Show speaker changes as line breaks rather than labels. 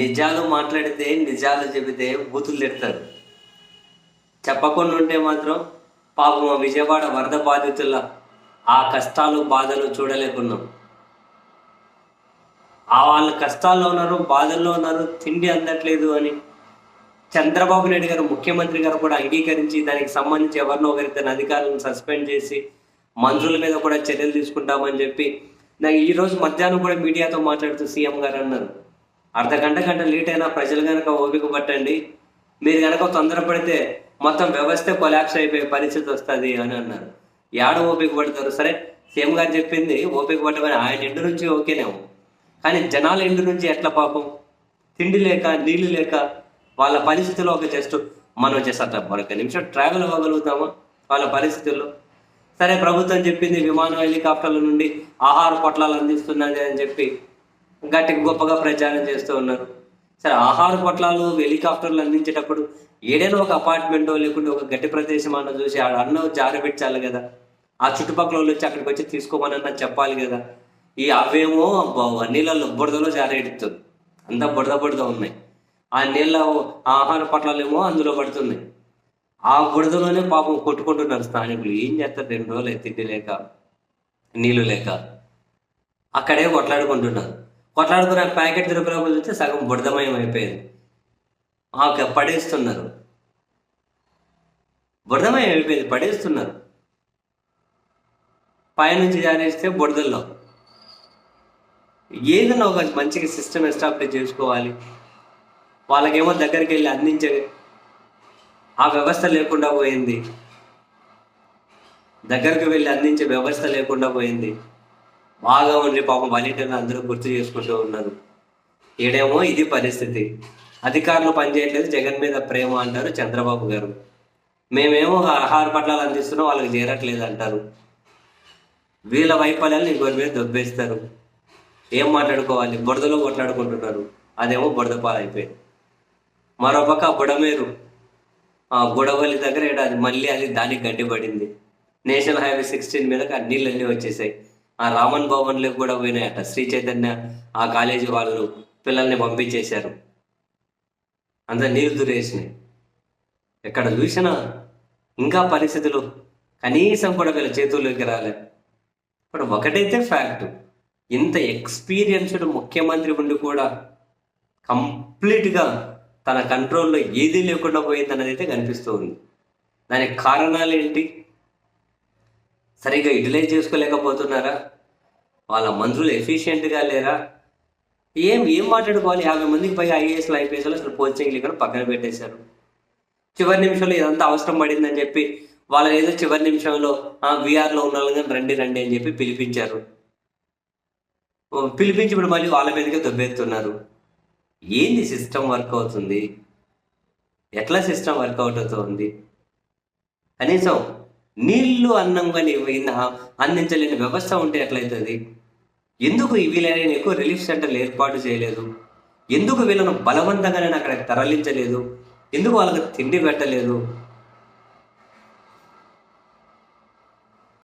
నిజాలు మాట్లాడితే నిజాలు చెబితే బూతులు తిడతారు. చెప్పకుండా ఉంటే మాత్రం పాపం విజయవాడ వరద బాధితుల ఆ కష్టాలు బాధలు చూడలేకున్నాం. ఆ వాళ్ళ కష్టాల్లో ఉన్నారు బాధల్లో ఉన్నారు తిండి అందట్లేదు అని చంద్రబాబు నాయుడు గారు ముఖ్యమంత్రి గారు కూడా అంగీకరించి దానికి సంబంధించి ఎవరినో ఒకరి తన అధికారులను సస్పెండ్ చేసి మంత్రుల మీద కూడా చర్యలు తీసుకుంటామని చెప్పి నాకు ఈరోజు మధ్యాహ్నం కూడా మీడియాతో మాట్లాడుతూ సీఎం గారు అన్నారు. అర్ధ గంట గంట లేట్ అయినా ప్రజలు కనుక ఓపిక పట్టండి. మీరు కనుక తొందరపడితే మొత్తం వ్యవస్థ కొలాప్స్ అయిపోయే పరిస్థితి వస్తుంది అని అన్నారు. యాడ ఓపిక పడతారు? సరే సీఎం గారు చెప్పింది ఓపిక పట్టమని ఆయన ఇంటి నుంచి ఓకేనేమో. కానీ జనాల ఇంటి నుంచి ఎట్లా పాపం? తిండి లేక నీళ్ళు లేక వాళ్ళ పరిస్థితిలో ఒక జస్ట్ మనం జస్ట్ మరొక నిమిషం ట్రావెల్ అవ్వగలుగుతామా వాళ్ళ పరిస్థితుల్లో? సరే ప్రభుత్వం చెప్పింది విమానం హెలికాప్టర్ల నుండి ఆహార పొట్లాలు అందిస్తున్నది అని చెప్పి గట్టి గొప్పగా ప్రచారం చేస్తూ ఉన్నారు. సరే ఆహార పొట్లాలు హెలికాప్టర్లు అందించేటప్పుడు ఏదైనా ఒక అపార్ట్మెంటో లేకుంటే ఒక గట్టి ప్రదేశం అన్న చూసి ఆడ అన్న జారబెట్టాలి కదా. ఆ చుట్టుపక్కల వాళ్ళు వచ్చి అక్కడికి వచ్చి తీసుకోమని చెప్పాలి కదా. ఈ అవేమో నీళ్ళలో బురదలో జారేడుతుంది. అంతా బురద బురద ఉన్నాయి. ఆ నీళ్ళ ఆ ఆహార పొట్లాలేమో అందులో పడుతున్నాయి. ఆ బురదలోనే పాపం కొట్టుకుంటున్నారు స్థానికులు. ఏం చేస్తారు? రెండు రోజులు తిండి లేక నీళ్ళు లేక. అక్కడే కొట్లాడుకుంటున్నారు. కొట్లాడుకున్న ప్యాకెట్ తిరుపతి చూస్తే సగం బుడదమయం అయిపోయింది ఆ గ- పడేస్తున్నారు. బుడదమయం అయిపోయింది పడేస్తున్నారు. పైనుంచి జారేస్తే బుడదల్లో ఏదైనా ఒక మంచిగా సిస్టమ్ ఎస్టాబ్లిష్ చేసుకోవాలి. వాళ్ళకేమో దగ్గరికి వెళ్ళి అందించే ఆ వ్యవస్థ లేకుండా పోయింది. దగ్గరకు వెళ్ళి అందించే వ్యవస్థ లేకుండా పోయింది. బాగా ఉండి పాపం వాలంటీర్లు అందరూ గుర్తు చేసుకుంటూ ఉన్నారు. ఈడేమో ఇది పరిస్థితి. అధికారులు పనిచేయట్లేదు జగన్ మీద ప్రేమ అంటారు చంద్రబాబు గారు. మేమేమో ఆహార పట్లాలు అందిస్తున్నాం వాళ్ళకి చేరట్లేదు అంటారు. వీళ్ళ వైఫల్యాలు ఇంకొకరి మీద దొబ్బేస్తారు. ఏం మాట్లాడుకోవాలి? బురదలో కొట్లాడుకుంటున్నారు. అదేమో బురద పాలైపోయింది. మరోపక్క బుడమేరు. ఆ బుడవలి దగ్గర ఈడ అది మళ్ళీ అది దానికి గడ్డి పడింది నేషనల్ హైవే సిక్స్టీన్ మీద ఆ నీళ్ళన్నీ వచ్చేసాయి. ఆ రామన్ భవన్లోకి కూడా పోయినాయట. శ్రీ చైతన్య ఆ కాలేజీ వాళ్ళు పిల్లల్ని పంపించేశారు. అంత నీరు దురేసినాయి. ఎక్కడ చూసినా ఇంకా పరిస్థితులు కనీసం కూడా వీళ్ళ చేతుల్లోకి రాలే. ఇప్పుడు ఒకటైతే ఫ్యాక్ట్. ఇంత ఎక్స్పీరియన్స్డ్ ముఖ్యమంత్రి ఉండి కూడా కంప్లీట్గా తన కంట్రోల్లో ఏదీ లేకుండా పోయిందన్నది అయితే కనిపిస్తూ ఉంది. దానికి కారణాలు ఏంటి సరిగ్గా యూటిలైజ్ చేసుకోలేకపోతున్నారా? వాళ్ళ మంత్రులు ఎఫిషియెంట్గా లేరా? ఏం ఏం మాట్లాడుకోవాలి? యాభై మందికి పై ఐఏఎస్లు ఐపీఎస్లు అసలు కోచింగ్లు ఇక్కడ పక్కన పెట్టేశారు. చివరి నిమిషంలో ఇదంతా అవసరం పడిందని చెప్పి వాళ్ళ ఏదో చివరి నిమిషంలో విఆర్లో ఉన్న వాళ్ళని రండి రండి అని చెప్పి పిలిపించారు. పిలిపించి ఇప్పుడు మళ్ళీ వాళ్ళ మీదకే దొబ్బేస్తున్నారు. ఏంది సిస్టమ్ వర్క్ అవుతుంది? ఎట్లా సిస్టమ్ వర్కౌట్ అవుతుంది? కనీసం నీళ్ళు అన్నం కానీ అందించలేని వ్యవస్థ ఉంటే ఎట్లయితుంది? ఎందుకు వీలైన ఎక్కువ రిలీఫ్ సెంటర్లు ఏర్పాటు చేయలేదు? ఎందుకు వీళ్ళను బలవంతంగా అక్కడికి తరలించలేదు? ఎందుకు వాళ్ళకి తిండి పెట్టలేదు?